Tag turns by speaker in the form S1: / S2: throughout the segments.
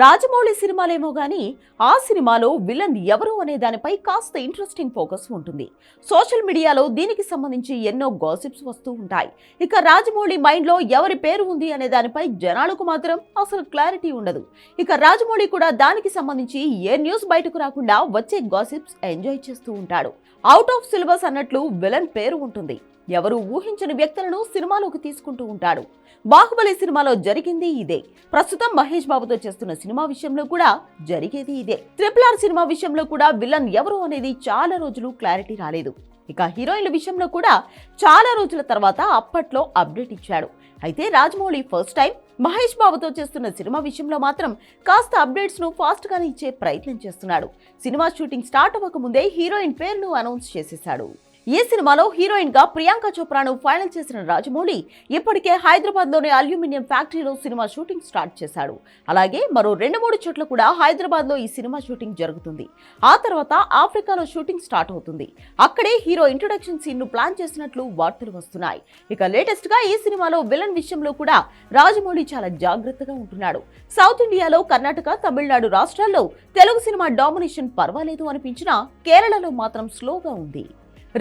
S1: రాజమౌళి సినిమాలేమో గానీ ఆ సినిమాలో విలన్ ఎవరు అనే దానిపై కాస్త ఇంట్రెస్టింగ్ ఫోకస్ ఉంటుంది. సోషల్ మీడియాలో దీనికి సంబంధించి ఎన్నో గాసిప్స్ వస్తూ ఉంటాయి. ఇక రాజమౌళి మైండ్లో ఎవరి పేరు ఉంది అనే దానిపై జనాలకు మాత్రం అసలు క్లారిటీ ఉండదు. ఇక రాజమౌళి కూడా దానికి సంబంధించి ఏ న్యూస్ బయటకు రాకుండా వచ్చే గాసిప్స్ ఎంజాయ్ చేస్తూ ఉంటాడు. అవుట్ ఆఫ్ సిలబస్ అన్నట్లు విలన్ పేరు ఉంటుంది. ఎవరు ఊహించని వ్యక్తులను సినిమాలోకి తీసుకుంటూ ఉంటాడు. బాహుబలి సినిమాలో జరిగింది ఇదే. ప్రస్తుతం మహేష్ బాబుతో చేస్తున్న సినిమా విషయంలో కూడా జరిగేది ఇదే. ట్రిపుల్ ఆర్ సినిమా విషయంలో కూడా విలన్ ఎవరు అనేది చాలా రోజులు క్లారిటీ రాలేదు. ఇక హీరోయిన్ల విషయంలో కూడా చాలా రోజుల తర్వాత అప్పట్లో అప్డేట్ ఇచ్చాడు. అయితే రాజమౌళి ఫస్ట్ టైం మహేష్ బాబుతో చేస్తున్న సినిమా విషయంలో మాత్రం కాస్త అప్డేట్స్ను ఫాస్ట్ గానే ఇచ్చే ప్రయత్నం చేస్తున్నాడు. సినిమా షూటింగ్ స్టార్ట్ అవ్వక ముందే హీరోయిన్ పేరును అనౌన్స్ చేసేశాడు. ఈ సినిమాలో హీరోయిన్గా ప్రియాంక చోప్రాను ఫైనల్ చేసిన రాజమౌళి ఇప్పటికే హైదరాబాద్లోని అల్యూమినియం ఫ్యాక్టరీలో సినిమా షూటింగ్ స్టార్ట్ చేశాడు. అలాగే మరో రెండు మూడు చోట్ల కూడా హైదరాబాద్లో ఈ సినిమా షూటింగ్ జరుగుతుంది. ఆ తర్వాత ఆఫ్రికాలో షూటింగ్ స్టార్ట్ అవుతుంది. అక్కడే హీరో ఇంట్రొడక్షన్ సీన్ను ప్లాన్ చేసినట్లు వార్తలు వస్తున్నాయి. ఇక లేటెస్ట్గా ఈ సినిమాలో విలన్ విషయంలో కూడా రాజమౌళి చాలా జాగ్రత్తగా ఉంటున్నాడు. సౌత్ ఇండియాలో కర్ణాటక తమిళనాడు రాష్ట్రాల్లో తెలుగు సినిమా డామినేషన్ పర్వాలేదు అనిపించినా కేరళలో మాత్రం స్లోగా ఉంది.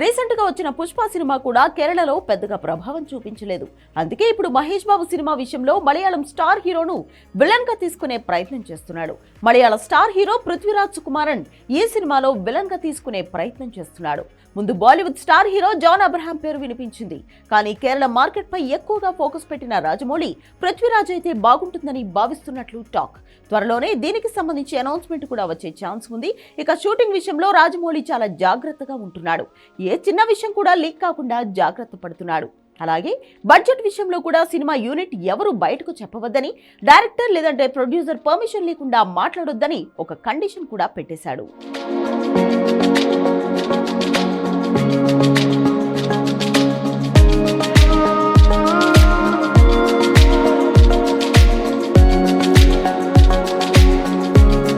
S1: రీసెంట్గా వచ్చిన పుష్ప సినిమా కూడా కేరళలో పెద్దగా ప్రభావం చూపించలేదు. అందుకే ఇప్పుడు మహేష్ బాబు సినిమా విషయంలో మలయాళం స్టార్ హీరోను విలన్గా తీసుకునే ప్రయత్నం చేస్తున్నాడు. మలయాళ స్టార్ హీరో పృథ్వీరాజ్ సుకుమారన్ ఈ సినిమాలో విలన్గా తీసుకునే ప్రయత్నం చేస్తున్నాడు. ముందు Bollywood star hero John Abraham పేరు వినిపించింది. కానీ కేరళ మార్కెట్ పై ఎక్కువగా ఫోకస్ పెట్టిన రాజమౌళి పృథ్వీరాజ్ అయితే బాగుంటుందని భావిస్తున్నట్లు టాక్. త్వరలోనే దీనికి సంబంధించి అనౌన్స్మెంట్ కూడా వచ్చే ఛాన్స్ ఉంది. ఇక షూటింగ్ విషయంలో రాజమౌళి చాలా జాగ్రత్తగా ఉంటున్నాడు. ఏ చిన్న విషయం కూడా లీక్ కాకుండా జాగ్రత్త పడుతున్నాడు. అలాగే బడ్జెట్ విషయంలో కూడా సినిమా యూనిట్ ఎవరు బయటకు చెప్పవద్దని డైరెక్టర్ లేదంటే ప్రొడ్యూసర్ పర్మిషన్ లేకుండా మాట్లాడొద్దని ఒక కండిషన్ కూడా పెట్టేశాడు.